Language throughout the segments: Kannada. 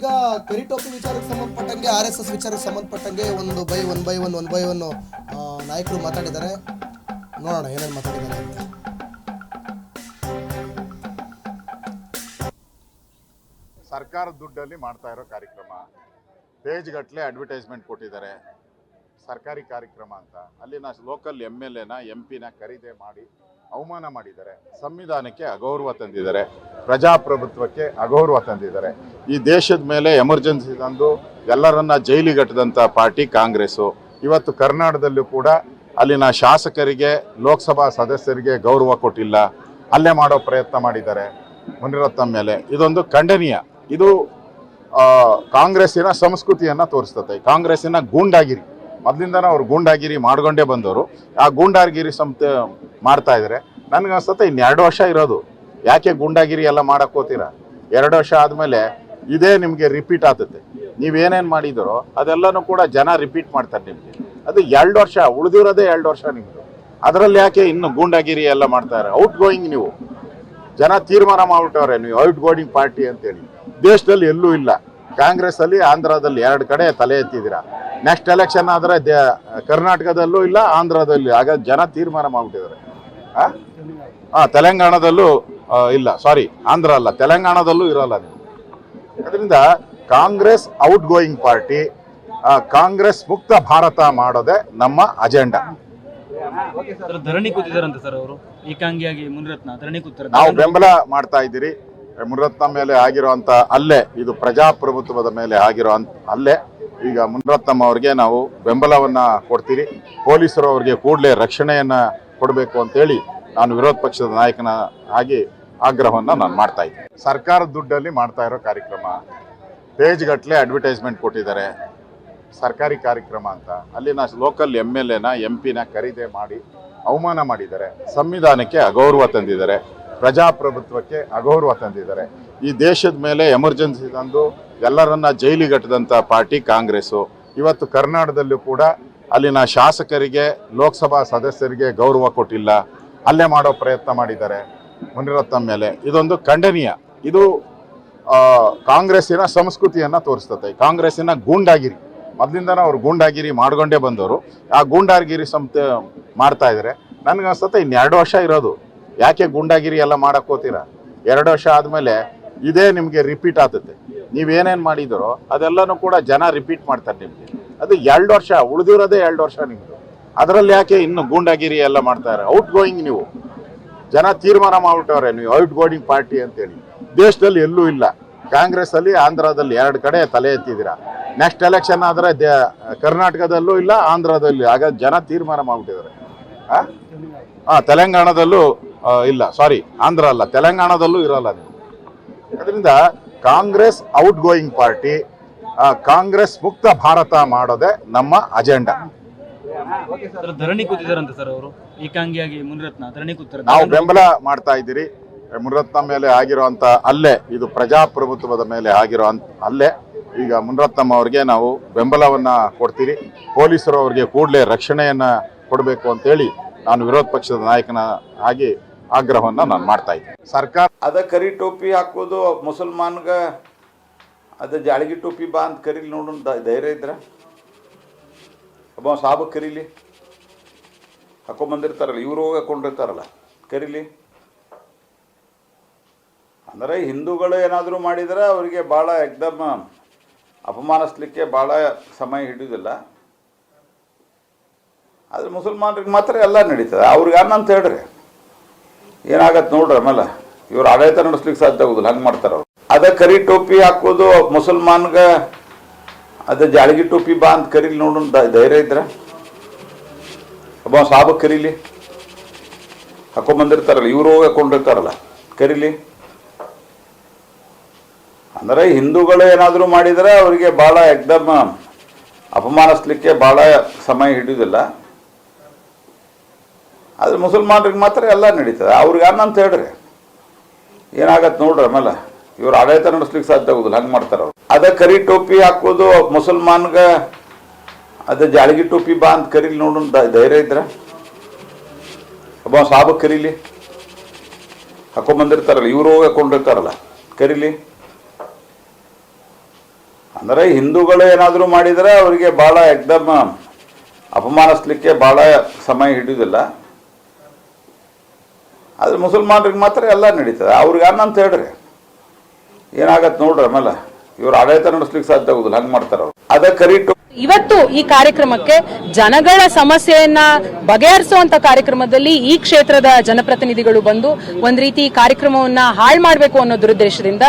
ಈಗ ಕರಿಟೋಪಿ ವಿಚಾರಕ್ಕೆ ಸಂಬಂಧಪಟ್ಟಂಗೆ ಆರ್ ಎಸ್ ಎಸ್ ವಿಚಾರಕ್ಕೆ ಸಂಬಂಧಪಟ್ಟಂಗೆ ಒಂದು by one by one one by one ನಾಯಕರು ಮಾತಾಡಿದ್ದಾರೆ. ನೋಡೋಣ ಏನೇನು ಮಾತಾಡಿದ್ದಾರೆ ಅಂತ. ಸರ್ಕಾರದ ದುಡ್ಡಲ್ಲಿ ಮಾಡ್ತಾ ಇರೋ ಕಾರ್ಯಕ್ರಮ. ಪೇಜ್ ಗಟ್ಟಲೆ ಅಡ್ವರ್ಟೈಸ್ಮೆಂಟ್ ಕೊಟ್ಟಿದ್ದಾರೆ. ಸರ್ಕಾರಿ ಕಾರ್ಯಕ್ರಮ ಅಂತ. ಅಲ್ಲಿನ ಲೋಕಲ್ ಎಂ ಎಲ್ ಎನ ಎಂ ಪಿನ ಖರೀದಿ ಮಾಡಿ ಅವಮಾನ ಮಾಡಿದ್ದಾರೆ. ಸಂವಿಧಾನಕ್ಕೆ ಅಗೌರವ ತಂದಿದ್ದಾರೆ. ಪ್ರಜಾಪ್ರಭುತ್ವಕ್ಕೆ ಅಗೌರವ ತಂದಿದ್ದಾರೆ. ಈ ದೇಶದ ಮೇಲೆ ಎಮರ್ಜೆನ್ಸಿ ತಂದು ಎಲ್ಲರನ್ನ ಜೈಲಿಗಟ್ಟದಂಥ ಪಾರ್ಟಿ ಕಾಂಗ್ರೆಸ್ಸು. ಇವತ್ತು ಕರ್ನಾಟಕದಲ್ಲೂ ಕೂಡ ಅಲ್ಲಿನ ಶಾಸಕರಿಗೆ, ಲೋಕಸಭಾ ಸದಸ್ಯರಿಗೆ ಗೌರವ ಕೊಟ್ಟಿಲ್ಲ. ಅಲ್ಲೇ ಮಾಡೋ ಪ್ರಯತ್ನ ಮಾಡಿದ್ದಾರೆ ಮುನಿರತ್ನ ಮೇಲೆ. ಇದೊಂದು ಖಂಡನೀಯ. ಇದು ಕಾಂಗ್ರೆಸ್ಸಿನ ಸಂಸ್ಕೃತಿಯನ್ನು ತೋರಿಸ್ತದೆ ಕಾಂಗ್ರೆಸ್ಸಿನ ಗೂಂಡಾಗಿರಿ. ಮೊದಲಿಂದನೂ ಅವ್ರು ಗೂಂಡಾಗಿರಿ ಮಾಡ್ಕೊಂಡೇ ಬಂದವರು. ಆ ಗೂಂಡಾಗಿರಿ ಸಂತ ಮಾಡ್ತಾ ಇದ್ದಾರೆ ನನಗೆ ಅನ್ಸುತ್ತೆ ಇನ್ನೆರಡು ವರ್ಷ ಇರೋದು. ಯಾಕೆ ಗೂಂಡಾಗಿರಿ ಎಲ್ಲ ಹೋತೀರಾ ಎರಡು ವರ್ಷ ಆದಮೇಲೆ ಇದೇ ನಿಮಗೆ ರಿಪೀಟ್ ಆಗ್ತದೆ. ನೀವೇನೇನು ಮಾಡಿದರೋ ಅದೆಲ್ಲನೂ ಕೂಡ ಜನ ರಿಪೀಟ್ ಮಾಡ್ತಾರೆ ನಿಮಗೆ. ಅದು ಎರಡು ವರ್ಷ, ಉಳಿದಿರೋದೇ ಎರಡು ವರ್ಷ ನಿಮ್ಮದು ಅದರಲ್ಲಿ ಯಾಕೆ ಇನ್ನು ಗೂಂಡಾಗಿರಿ ಎಲ್ಲ ಮಾಡ್ತಾರೆ ಔಟ್ ಗೋಯಿಂಗ್ ನೀವು. ಜನ ತೀರ್ಮಾನ ಮಾಡ್ಬಿಟ್ಟವ್ರೆ ನೀವು ಔಟ್ ಗೋಯಿಂಗ್ ಪಾರ್ಟಿ ಅಂತೇಳಿ. ದೇಶದಲ್ಲಿ ಎಲ್ಲೂ ಇಲ್ಲ. ಕಾಂಗ್ರೆಸ್ ಅಲ್ಲಿ ಆಂಧ್ರದಲ್ಲಿ ಎರಡು ಕಡೆ ತಲೆ ಎತ್ತಿದ್ದೀರಾ? ನೆಕ್ಸ್ಟ್ ಎಲೆಕ್ಷನ್ ಆದ್ರೆ ದೇ- ಕರ್ನಾಟಕದಲ್ಲೂ ಇಲ್ಲ ಆಂಧ್ರದಲ್ಲಿ ಆಗ ಜನ ತೀರ್ಮಾನ ಮಾಡ್ಬಿಟ್ಟಿದ್ದಾರೆ. ಆ? ಆ ತೆಲಂಗಾಣದಲ್ಲೂ ಇಲ್ಲ. ಸಾರಿ ಆಂಧ್ರ ಅಲ್ಲ. ತೆಲಂಗಾಣದಲ್ಲೂ ಇರಲ್ಲ ನೀವು. ಅದರಿಂದ Congress out going party Congress ಮುಕ್ತ ಭಾರತ ಮಾಡೋದೇ ನಮ್ಮ ಅಜೆಂಡಾ ಧರಣಿ ಕೂತಿದಾರಂತೆ ಸರ್ ಅವರು. ಏಕಾಂಗಿಯಾಗಿ ಮುನಿರತ್ನ ಧರಣಿ ಕೂತಾರೆ ನಾವು ಬೆಂಬಲ ಮಾಡ್ತಾ ಇದ್ದೀರಿ. ಮುನಿರತ್ನ ಮೇಲೆ ಆಗಿರುವಂಥ ಅಲ್ಲೇ ಇದು ಪ್ರಜಾಪ್ರಭುತ್ವದ ಮೇಲೆ ಆಗಿರೋ ಅಲ್ಲೇ ಈಗ ಮುನಿರತ್ನಂ ಅವ್ರಿಗೆ ನಾವು ಬೆಂಬಲವನ್ನ ಕೊಡ್ತೀರಿ. ಪೊಲೀಸರು ಅವ್ರಿಗೆ ಕೂಡಲೇ ರಕ್ಷಣೆಯನ್ನ ಕೊಡಬೇಕು ಅಂತೇಳಿ ನಾನು ವಿರೋಧ ಪಕ್ಷದ ನಾಯಕನ ಆಗಿ ಆಗ್ರಹವನ್ನ ನಾನು ಮಾಡ್ತಾ ಇದ್ದೀನಿ. ಸರ್ಕಾರದ ದುಡ್ಡಲ್ಲಿ ಮಾಡ್ತಾ ಇರೋ ಕಾರ್ಯಕ್ರಮ ಪೇಜ್ ಗಟ್ಟಲೆ ಅಡ್ವರ್ಟೈಸ್ಮೆಂಟ್ ಕೊಟ್ಟಿದ್ದಾರೆ. ಸರ್ಕಾರಿ ಕಾರ್ಯಕ್ರಮ ಅಂತ. ಅಲ್ಲಿನ ಲೋಕಲ್ ಎಂ ಎಲ್ ಎನ ಎಂ ಪಿನ ಖರೀದಿ ಮಾಡಿ, ಅವಮಾನ ಮಾಡಿದ್ದಾರೆ. ಸಂವಿಧಾನಕ್ಕೆ ಅಗೌರವ ತಂದಿದ್ದಾರೆ. ಪ್ರಜಾಪ್ರಭುತ್ವಕ್ಕೆ ಅಗೌರವ ತಂದಿದ್ದಾರೆ. ಈ ದೇಶದ ಮೇಲೆ ಎಮರ್ಜೆನ್ಸಿ ತಂದು ಎಲ್ಲರನ್ನ ಜೈಲಿಗಟ್ಟದಂಥ ಪಾರ್ಟಿ ಕಾಂಗ್ರೆಸ್ಸು. ಇವತ್ತು ಕರ್ನಾಟಕದಲ್ಲೂ ಕೂಡ ಅಲ್ಲಿನ ಶಾಸಕರಿಗೆ, ಲೋಕಸಭಾ ಸದಸ್ಯರಿಗೆ ಗೌರವ ಕೊಟ್ಟಿಲ್ಲ. ಅಲ್ಲೇ ಮಾಡೋ ಪ್ರಯತ್ನ ಮಾಡಿದ್ದಾರೆ ಮುನಿರತ್ನ ಮೇಲೆ. ಇದೊಂದು ಖಂಡನೀಯ. ಇದು ಕಾಂಗ್ರೆಸ್ಸಿನ ಸಂಸ್ಕೃತಿಯನ್ನು ತೋರಿಸ್ತದೆ ಕಾಂಗ್ರೆಸ್ಸಿನ ಗೂಂಡಾಗಿರಿ. ಮೊದಲಿಂದನೂ ಅವರು ಗೂಂಡಾಗಿರಿ ಮಾಡ್ಕೊಂಡೇ ಬಂದವರು. ಆ ಗೂಂಡಾಗಿರಿ ಸಂತೆ ಮಾಡ್ತಾ ಇದ್ದಾರೆ. ನನಗನ್ಸುತ್ತೆ ಇನ್ನೆರಡು ವರ್ಷ ಇರೋದು. ಯಾಕೆ ಗುಂಡಾಗಿರಿ ಎಲ್ಲ ಮಾಡಕ್ ಹೋತೀರಾ ಎರಡು ವರ್ಷ ಆದಮೇಲೆ ಇದೇ ನಿಮಗೆ ರಿಪೀಟ್ ಆಗ್ತದೆ. ನೀವೇನೇನು ಮಾಡಿದರೋ ಅದೆಲ್ಲನೂ ಕೂಡ ಜನ ರಿಪೀಟ್ ಮಾಡ್ತಾರೆ ನಿಮಗೆ. ಅದು ಎರಡು ವರ್ಷ, ಉಳಿದಿರೋದೇ ಎರಡು ವರ್ಷ ನಿಮ್ಮದು ಅದರಲ್ಲಿ ಯಾಕೆ ಇನ್ನು ಗೂಂಡಾಗಿರಿ ಎಲ್ಲ ಮಾಡ್ತಾರೆ? ಔಟ್ ಗೋಯಿಂಗ್ ನೀವು. ಜನ ತೀರ್ಮಾನ ಮಾಡ್ಬಿಟ್ಟವ್ರೆ, ನೀವು ಔಟ್ ಗೋಯಿಂಗ್ ಪಾರ್ಟಿ ಅಂತೇಳಿ. ದೇಶದಲ್ಲಿ ಎಲ್ಲೂ ಇಲ್ಲ. ಕಾಂಗ್ರೆಸ್ ಅಲ್ಲಿ, ಆಂಧ್ರದಲ್ಲಿ ಎರಡು ಕಡೆ ತಲೆ ಎತ್ತಿದ್ದೀರಾ? ನೆಕ್ಸ್ಟ್ ಎಲೆಕ್ಷನ್ ಆದ್ರೆ ಕರ್ನಾಟಕದಲ್ಲೂ ಇಲ್ಲ, ಆಂಧ್ರದಲ್ಲಿ. ಆಗ ಜನ ತೀರ್ಮಾನ ಮಾಡ್ಬಿಟ್ಟಿದ್ದಾರೆ. ಆ ತೆಲಂಗಾಣದಲ್ಲೂ ಇಲ್ಲ ಸಾರಿ ಆಂಧ್ರ ಅಲ್ಲ ತೆಲಂಗಾಣದಲ್ಲೂ ಇರಲ್ಲ ನೀವು ಅದರಿಂದ Congress out going party Congress ಮುಕ್ತ ಭಾರತ ಮಾಡೋದೇ ನಮ್ಮ ಅಜೆಂಡಾ ಧರಣಿ ಕೂತಿದಾರಂತೆ ಸರ್ ಅವರು. ಏಕಾಂಗಿಯಾಗಿ ಮುನಿರತ್ನ ಧರಣಿ ಕೂತಾರೆ ನಾವು ಬೆಂಬಲ ಮಾಡ್ತಾ ಇದ್ದೀರಿ. ಮುನಿರತ್ನ ಮೇಲೆ ಆಗಿರುವಂತ ಅಲ್ಲೇ ಇದು ಪ್ರಜಾಪ್ರಭುತ್ವದ ಮೇಲೆ ಆಗಿರೋ ಅಲ್ಲೇ ಈಗ ಮುನಿರತ್ನಂ ಅವ್ರಿಗೆ ನಾವು ಬೆಂಬಲವನ್ನ ಕೊಡ್ತೀರಿ. ಪೊಲೀಸರು ಅವ್ರಿಗೆ ಕೂಡಲೇ ರಕ್ಷಣೆಯನ್ನ ಕೊಡಬೇಕು ಅಂತೇಳಿ ನಾನು ವಿರೋಧ ಪಕ್ಷದ ನಾಯಕನ ಹಾಗೆ ಆಗ್ರಹವನ್ನ ನಾನು ಮಾಡ್ತಾ ಇದ್ದೀನಿ. ಸರ್ಕಾರ ಅದ ಕರಿ ಟೋಪಿ ಹಾಕೋದು ಮುಸಲ್ಮಾನ್ಗ, ಅದ ಜಾಳಗಿ ಟೋಪಿ ಬಾ ಅಂತ ಕರೀಲಿ ನೋಡು ದ- ಧೈರ್ಯ ಇದ್ರ? ಒಬ್ಬ ಸಾಬ ಕರೀಲಿ? ಹಾಕೊಂಬಂದಿರ್ತಾರಲ್ಲ ಇವರು ಹೋಗಿ ಹಾಕೊಂಡಿರ್ತಾರಲ್ಲ ಕರೀಲಿ? ಅಂದರೆ ಹಿಂದೂಗಳು ಏನಾದರೂ ಮಾಡಿದರೆ ಅವರಿಗೆ ಭಾಳ ಎಕ್ದಮ್ ಅಪಮಾನಿಸ್ಲಿಕ್ಕೆ ಭಾಳ ಸಮಯ ಹಿಡಿಯೋದಿಲ್ಲ ಆದರೆ ಮುಸಲ್ಮಾನರಿಗೆ ಮಾತ್ರ ಎಲ್ಲ ನಡೀತದೆ. ಅವ್ರಿಗೆ ಅನ್ನಂತ ಹೇಳ್ರಿ. ಏನಾಗತ್ತೆ ನೋಡ್ರಿ ಆಮೇಲೆ. ಇವ್ರು ಆಡಳಿತ ನಡೆಸ್ಲಿಕ್ಕೆ ಸಾಧ್ಯ ಆಗುದಿಲ್ಲ. ಹಂಗೆ ಮಾಡ್ತಾರೆ ಅವ್ರು. ಅದ ಕರಿ ಟೋಪಿ ಹಾಕೋದು ಮುಸಲ್ಮಾನ್ಗ, ಅದ ಜಾಳಿಗೆ ಟೋಪಿ ಬಾ ಅಂತ ಕರೀಲಿ ನೋಡು ದ- ಧೈರ್ಯ ಇದ್ರ. ಒಬ್ಬ ಸಾಬ ಕರೀಲಿ. ಹಾಕೊಂಬಂದಿರ್ತಾರಲ್ಲ, ಇವರು ಹೋಗಿ ಹಾಕೊಂಡಿರ್ತಾರಲ್ಲ. ಕರೀಲಿ. ಅಂದರೆ ಹಿಂದೂಗಳು ಏನಾದರೂ ಮಾಡಿದರೆ ಅವರಿಗೆ ಭಾಳ ಎಕ್ದಮ್ ಅಪಮಾನಿಸ್ಲಿಕ್ಕೆ ಭಾಳ ಸಮಯ ಹಿಡಿಯೋದಿಲ್ಲ ಆದರೆ ಮುಸಲ್ಮಾನರಿಗೆ ಮಾತ್ರ ಎಲ್ಲ ನಡೀತದೆ. ಅವ್ರಿಗೆ ಅನ್ನಂತ ಹೇಳ್ರಿ. ಏನಾಗತ್ತೆ ನೋಡ್ರಿ ಆಮೇಲೆ. ಇವ್ರು ಆಡಳಿತ ನಡೆಸ್ಲಿಕ್ಕೆ ಸಾಧ್ಯ ಆಗೋದಿಲ್ಲ. ಹಂಗೆ ಮಾಡ್ತಾರೆ ಅವ್ರು. ಅದ ಕರಿ ಟೋಪಿ ಹಾಕೋದು ಮುಸಲ್ಮಾನ್ಗ, ಅದ ಜಾಳಿಗೆ ಟೋಪಿ ಬಾ ಅಂತ ಕರೀಲಿ ನೋಡು ದ- ಧೈರ್ಯ ಇದ್ರ? ಒಬ್ಬ ಸಾಬ ಕರೀಲಿ? ಹಾಕೊಂಬಂದಿರ್ತಾರಲ್ಲ ಇವರು ಹೋಗಿ ಹಾಕೊಂಡಿರ್ತಾರಲ್ಲ ಕರೀಲಿ? ಅಂದರೆ ಹಿಂದೂಗಳು ಏನಾದರೂ ಮಾಡಿದರೆ ಅವರಿಗೆ ಭಾಳ ಎಕ್ದಮ್ ಅಪಮಾನಿಸ್ಲಿಕ್ಕೆ ಭಾಳ ಸಮಯ ಹಿಡಿಯೋದಿಲ್ಲ ಆದರೆ ಮುಸಲ್ಮಾನರಿಗೆ ಮಾತ್ರ ಎಲ್ಲ ನಡೀತದೆ. ಅವ್ರಿಗೆ ಅನ್ನಂತ ಹೇಳ್ರಿ. ಏನಾಗತ್ತೆ ನೋಡ್ರಿ ಆಮೇಲೆ. ಇವ್ರು ಆಡಳಿತ ನಡೆಸ್ಲಿಕ್ಕೆ ಸಾಧ್ಯ ಆಗುದಿಲ್ಲ. ಹಂಗೆ ಮಾಡ್ತಾರೆ ಅವ್ರು. ಅದಕ್ಕೆ ಕರಿಟ್ಟು ಇವತ್ತು ಈ ಕಾರ್ಯಕ್ರಮಕ್ಕೆ ಜನಗಳ ಸಮಸ್ಯೆಯನ್ನ ಬಗೆಹರಿಸುವಂತ ಕಾರ್ಯಕ್ರಮದಲ್ಲಿ ಈ ಕ್ಷೇತ್ರದ ಜನಪ್ರತಿನಿಧಿಗಳು ಬಂದು ಒಂದ್ ರೀತಿ ಈ ಕಾರ್ಯಕ್ರಮವನ್ನ ಹಾಳು ಮಾಡಬೇಕು ಅನ್ನೋ ದುರುದ್ದೇಶದಿಂದ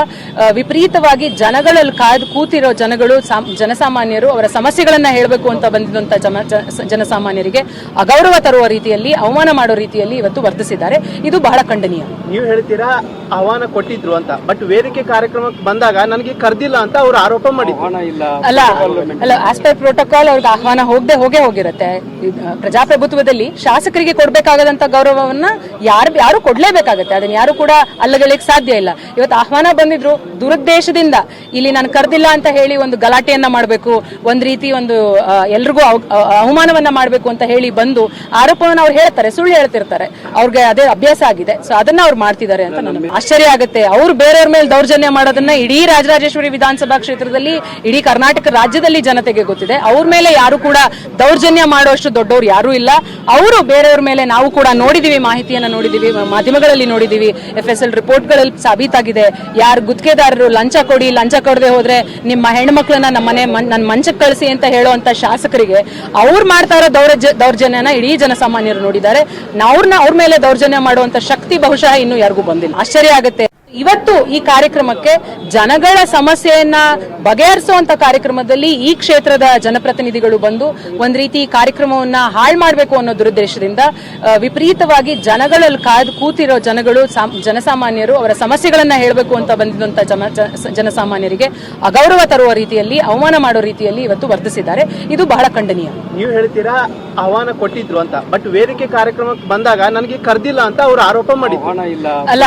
ವಿಪರೀತವಾಗಿ ಜನಗಳಲ್ಲಿ ಕಾಯ್ದು ಕೂತಿರೋ ಜನಗಳು ಜನಸಾಮಾನ್ಯರು ಅವರ ಸಮಸ್ಯೆಗಳನ್ನ ಹೇಳಬೇಕು ಅಂತ ಬಂದಿದ್ದಂತ ಜನ- ಜನಸಾಮಾನ್ಯರಿಗೆ ಅಗೌರವ ತರುವ ರೀತಿಯಲ್ಲಿ ಅವಮಾನ ಮಾಡೋ ರೀತಿಯಲ್ಲಿ ಇವತ್ತು ವರ್ತಿಸಿದ್ದಾರೆ. ಇದು ಬಹಳ ಖಂಡನೀಯ. ನೀವು ಹೇಳ್ತೀರಾ ಆಹ್ವಾನ ಕೊಟ್ಟಿದ್ರು ಅಂತ ಬಟ್ ವೇದಿಕೆ ಕಾರ್ಯಕ್ರಮಕ್ಕೆ ಬಂದಾಗ ನನಗೆ ಕರ್ದಿಲ್ಲ ಅಂತ ಅವರು ಆರೋಪ ಮಾಡಿದ್ರು. ಅಲ್ಲ ಅಲ್ಲ ಪ್ರೋಟೋಕಾಲ್ ಅವ್ರಿಗೆ ಆಹ್ವಾನ ಹೋಗದೆ ಹೋಗೇ ಹೋಗಿರುತ್ತೆ. ಪ್ರಜಾಪ್ರಭುತ್ವದಲ್ಲಿ ಶಾಸಕರಿಗೆ ಕೊಡಬೇಕಾಗದಂತ ಗೌರವವನ್ನ ಯಾರು ಯಾರು ಕೊಡ್ಲೇಬೇಕಾಗತ್ತೆ? ಅದನ್ನ ಯಾರು ಕೂಡ ಅಲ್ಲಗಳಿಕ್ ಸಾಧ್ಯ ಇಲ್ಲ. ಇವತ್ತು ಆಹ್ವಾನ ಬಂದಿದ್ರು ದುರುದ್ದೇಶದಿಂದ. ಇಲ್ಲಿ ನಾನು ಕರೆದಿಲ್ಲ ಅಂತ ಹೇಳಿ ಒಂದು ಗಲಾಟೆಯನ್ನ ಮಾಡಬೇಕು ಒಂದ್ ರೀತಿ ಒಂದು ಎಲ್ರಿಗೂ ಅವಮಾನವನ್ನ ಮಾಡಬೇಕು ಅಂತ ಹೇಳಿ ಬಂದು ಆರೋಪವನ್ನು ಅವ್ರು ಹೇಳ್ತಾರೆ ಸುಳ್ಳು ಹೇಳ್ತಿರ್ತಾರೆ. ಅವ್ರಿಗೆ ಅದೇ ಅಭ್ಯಾಸ ಆಗಿದೆ. ಸೊ ಅದನ್ನ ಅವ್ರು ಮಾಡ್ತಿದ್ದಾರೆ ಅಂತ ನನಗೆ ಆಶ್ಚರ್ಯ ಆಗುತ್ತೆ. ಅವ್ರು ಬೇರೆಯವ್ರ ಮೇಲೆ ದೌರ್ಜನ್ಯ ಮಾಡೋದನ್ನ ಇಡೀ ರಾಜರಾಜೇಶ್ವರಿ ವಿಧಾನಸಭಾ ಕ್ಷೇತ್ರದಲ್ಲಿ ಇಡೀ ಕರ್ನಾಟಕ ರಾಜ್ಯದಲ್ಲಿ ಜನತೆಗೆ ಗೊತ್ತಿದೆ ಅವ್ರ ಮೇಲೆ ಯಾರು ಕೂಡ ದೌರ್ಜನ್ಯ ಮಾಡುವಷ್ಟು ದೊಡ್ಡವ್ರು ಯಾರು ಇಲ್ಲ. ಅವರು ಬೇರೆಯವ್ರ ಮೇಲೆ ನಾವು ಕೂಡ ನೋಡಿದೀವಿ, ಮಾಹಿತಿಯನ್ನ ನೋಡಿದೀವಿ ಮಾಧ್ಯಮಗಳಲ್ಲಿ ನೋಡಿದೀವಿ. ಎಫ್ ಎಸ್ ಎಲ್ ರಿಪೋರ್ಟ್ಗಳಲ್ಲಿ ಸಾಬೀತಾಗಿದೆ. ಯಾರು ಗುತ್ತಿಗೆದಾರರು ಲಂಚ ಕೊಡಿ, ಲಂಚ ಕೊಡದೆ ಹೋದ್ರೆ ನಿಮ್ಮ ಹೆಣ್ಮಕ್ಳನ್ನ ನಮ್ಮ ಮನೆ ನನ್ನ ಮಂಚಕ್ಕೆ ಕಳಿಸಿ ಅಂತ ಹೇಳುವಂತ ಶಾಸಕರಿಗೆ ಅವ್ರು ಮಾಡ್ತಾ ಇರೋ ದೌರ್ಜ, ದೌರ್ಜನ್ಯನ ಇಡೀ ಜನಸಾಮಾನ್ಯರು ನೋಡಿದ್ದಾರೆ. ಅವ್ರನ್ನ ಅವ್ರ ಮೇಲೆ ದೌರ್ಜನ್ಯ ಮಾಡುವಂತ ಶಕ್ತಿ ಬಹುಶಃ ಇನ್ನು ಯಾರಿಗೂ ಬಂದಿಲ್ಲ. ಆಶ್ಚರ್ಯ ಆಗುತ್ತೆ. ಇವತ್ತು ಈ ಕಾರ್ಯಕ್ರಮಕ್ಕೆ ಜನಗಳ ಸಮಸ್ಯೆಯನ್ನ ಬಗೆಹರಿಸುವಂತ ಕಾರ್ಯಕ್ರಮದಲ್ಲಿ ಈ ಕ್ಷೇತ್ರದ ಜನಪ್ರತಿನಿಧಿಗಳು ಬಂದು ಒಂದ್ ರೀತಿ ಈ ಕಾರ್ಯಕ್ರಮವನ್ನ ಹಾಳು ಮಾಡಬೇಕು ಅನ್ನೋ ದುರುದ್ದೇಶದಿಂದ ವಿಪರೀತವಾಗಿ ಜನಗಳಲ್ಲಿ ಕಾಯ್ದು ಕೂತಿರೋ ಜನಗಳು ಸಾಮ್- ಜನಸಾಮಾನ್ಯರು ಅವರ ಸಮಸ್ಯೆಗಳನ್ನ ಹೇಳಬೇಕು ಅಂತ ಬಂದಿದ್ದಂತ ಜನ- ಜನಸಾಮಾನ್ಯರಿಗೆ ಅಗೌರವ ತರುವ ರೀತಿಯಲ್ಲಿ ಅವಮಾನ ಮಾಡೋ ರೀತಿಯಲ್ಲಿ ಇವತ್ತು ವರ್ತಿಸಿದ್ದಾರೆ. ಇದು ಬಹಳ ಖಂಡನೀಯ. ನೀವು ಹೇಳ್ತೀರಾ ಆಹ್ವಾನ ಕೊಟ್ಟಿದ್ರು ಅಂತ ಬಟ್ ವೇದಿಕೆ ಕಾರ್ಯಕ್ರಮಕ್ಕೆ ಬಂದಾಗ ನನಗೆ ಕರ್ದಿಲ್ಲ ಅಂತ ಅವರು ಆರೋಪ ಮಾಡಿದ್ರು. ಅಲ್ಲ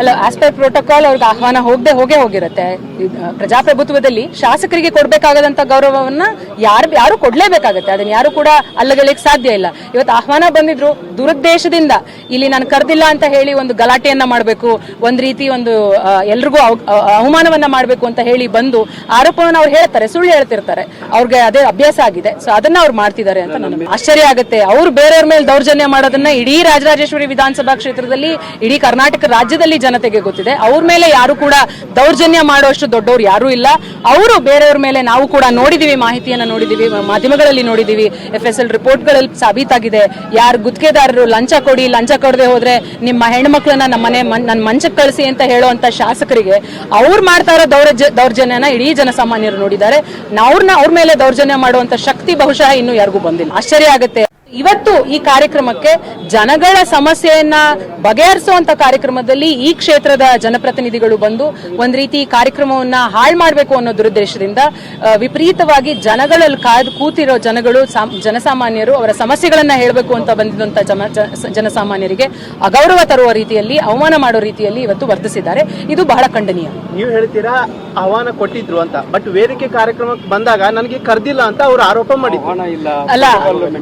ಅಲ್ಲ ಆಸ್ ಪರ್ ಪ್ರೋಟೋಕಾಲ್ ಅವ್ರಿಗೆ ಆಹ್ವಾನ ಹೋಗದೆ ಹೋಗೇ ಹೋಗಿರುತ್ತೆ. ಪ್ರಜಾಪ್ರಭುತ್ವದಲ್ಲಿ ಶಾಸಕರಿಗೆ ಕೊಡಬೇಕಾಗದಂತ ಗೌರವವನ್ನ ಯಾರು ಯಾರು ಕೊಡ್ಲೇಬೇಕಾಗತ್ತೆ. ಅದನ್ನ ಯಾರು ಕೂಡ ಅಲ್ಲಗಳಿಗೆ ಸಾಧ್ಯ ಇಲ್ಲ. ಇವತ್ತು ಆಹ್ವಾನ ಬಂದಿದ್ರು ದುರುದ್ದೇಶದಿಂದ. ಇಲ್ಲಿ ನಾನು ಕರೆದಿಲ್ಲ ಅಂತ ಹೇಳಿ ಒಂದು ಗಲಾಟೆಯನ್ನ ಮಾಡಬೇಕು ಒಂದ್ ರೀತಿ ಒಂದು ಎಲ್ರಿಗೂ ಅವಮಾನವನ್ನ ಮಾಡಬೇಕು ಅಂತ ಹೇಳಿ ಬಂದು ಆರೋಪವನ್ನು ಅವ್ರು ಹೇಳ್ತಾರೆ ಸುಳ್ಳು ಹೇಳ್ತಿರ್ತಾರೆ. ಅವ್ರಿಗೆ ಅದೇ ಅಭ್ಯಾಸ ಆಗಿದೆ. ಸೊ ಅದನ್ನ ಅವ್ರು ಮಾಡ್ತಿದ್ದಾರೆ ಅಂತ ನನಗೆ ಆಶ್ಚರ್ಯ ಆಗುತ್ತೆ. ಅವ್ರು ಬೇರೆಯವ್ರ ಮೇಲೆ ದೌರ್ಜನ್ಯ ಮಾಡೋದನ್ನ ಇಡೀ ರಾಜರಾಜೇಶ್ವರಿ ವಿಧಾನಸಭಾ ಕ್ಷೇತ್ರದಲ್ಲಿ ಇಡೀ ಕರ್ನಾಟಕ ರಾಜ್ಯದಲ್ಲಿ ಜನತೆಗೆ ಗೊತ್ತಿದೆ. ಅವ್ರ ಮೇಲೆ ಯಾರು ಕೂಡ ದೌರ್ಜನ್ಯ ಮಾಡುವಷ್ಟು ದೊಡ್ಡವ್ರು ಯಾರು ಇಲ್ಲ. ಅವರು ಬೇರೆಯವ್ರ ಮೇಲೆ ನಾವು ಕೂಡ ನೋಡಿದೀವಿ, ಮಾಹಿತಿಯನ್ನ ನೋಡಿದೀವಿ, ಮಾಧ್ಯಮಗಳಲ್ಲಿ ನೋಡಿದೀವಿ. ಎಫ್ ಎಸ್ ಎಲ್ ರಿಪೋರ್ಟ್ಗಳಲ್ಲಿ ಸಾಬೀತಾಗಿದೆ. ಯಾರು ಗುತ್ತಿಗೆದಾರರು ಲಂಚ ಕೊಡಿ, ಲಂಚ ಕೊಡದೆ ಹೋದ್ರೆ ನಿಮ್ಮ ಹೆಣ್ಮಕ್ಳನ್ನ ನಮ್ಮ ಮನೆ ನನ್ನ ಮಂಚಕ್ಕೆ ಕಳಿಸಿ ಅಂತ ಹೇಳುವಂತ ಶಾಸಕರಿಗೆ ಅವ್ರು ಮಾಡ್ತಾ ಇರೋ ದೌರ್ಜ, ದೌರ್ಜನ್ಯನ ಇಡೀ ಜನಸಾಮಾನ್ಯರು ನೋಡಿದ್ದಾರೆ. ಅವ್ರನ್ನ ಅವ್ರ ಮೇಲೆ ದೌರ್ಜನ್ಯ ಮಾಡುವಂತ ಶಕ್ತಿ ಬಹುಶಃ ಇನ್ನು ಯಾರಿಗೂ ಬಂದಿಲ್ಲ. ಆಶ್ಚರ್ಯ ಆಗುತ್ತೆ. ಇವತ್ತು ಈ ಕಾರ್ಯಕ್ರಮಕ್ಕೆ ಜನಗಳ ಸಮಸ್ಯೆಯನ್ನ ಬಗೆಹರಿಸುವಂತ ಕಾರ್ಯಕ್ರಮದಲ್ಲಿ ಈ ಕ್ಷೇತ್ರದ ಜನಪ್ರತಿನಿಧಿಗಳು ಬಂದು ಒಂದ್ ರೀತಿ ಈ ಕಾರ್ಯಕ್ರಮವನ್ನ ಹಾಳು ಮಾಡಬೇಕು ಅನ್ನೋ ದುರುದ್ದೇಶದಿಂದ ವಿಪರೀತವಾಗಿ ಜನಗಳಲ್ಲಿ ಕಾದು ಕೂತಿರೋ ಜನಗಳು ಜನಸಾಮಾನ್ಯರು ಅವರ ಸಮಸ್ಯೆಗಳನ್ನ ಹೇಳಬೇಕು ಅಂತ ಬಂದಿದ್ದಂತ ಜನ- ಜನಸಾಮಾನ್ಯರಿಗೆ ಅಗೌರವ ತರುವ ರೀತಿಯಲ್ಲಿ ಅವಮಾನ ಮಾಡೋ ರೀತಿಯಲ್ಲಿ ಇವತ್ತು ವರ್ತಿಸಿದ್ದಾರೆ ಇದು ಬಹಳ ಖಂಡನೀಯ. ನೀವು ಹೇಳ್ತೀರಾ ಆಹ್ವಾನ ಕೊಟ್ಟಿದ್ರು ಅಂತ ಬಟ್ ವೇದಿಕೆ ಕಾರ್ಯಕ್ರಮಕ್ಕೆ ಬಂದಾಗ ನನಗೆ ಕರ್ದಿಲ್ಲ ಅಂತ ಅವರು ಆರೋಪ ಮಾಡಿದ್ರು. ಅಲ್ಲ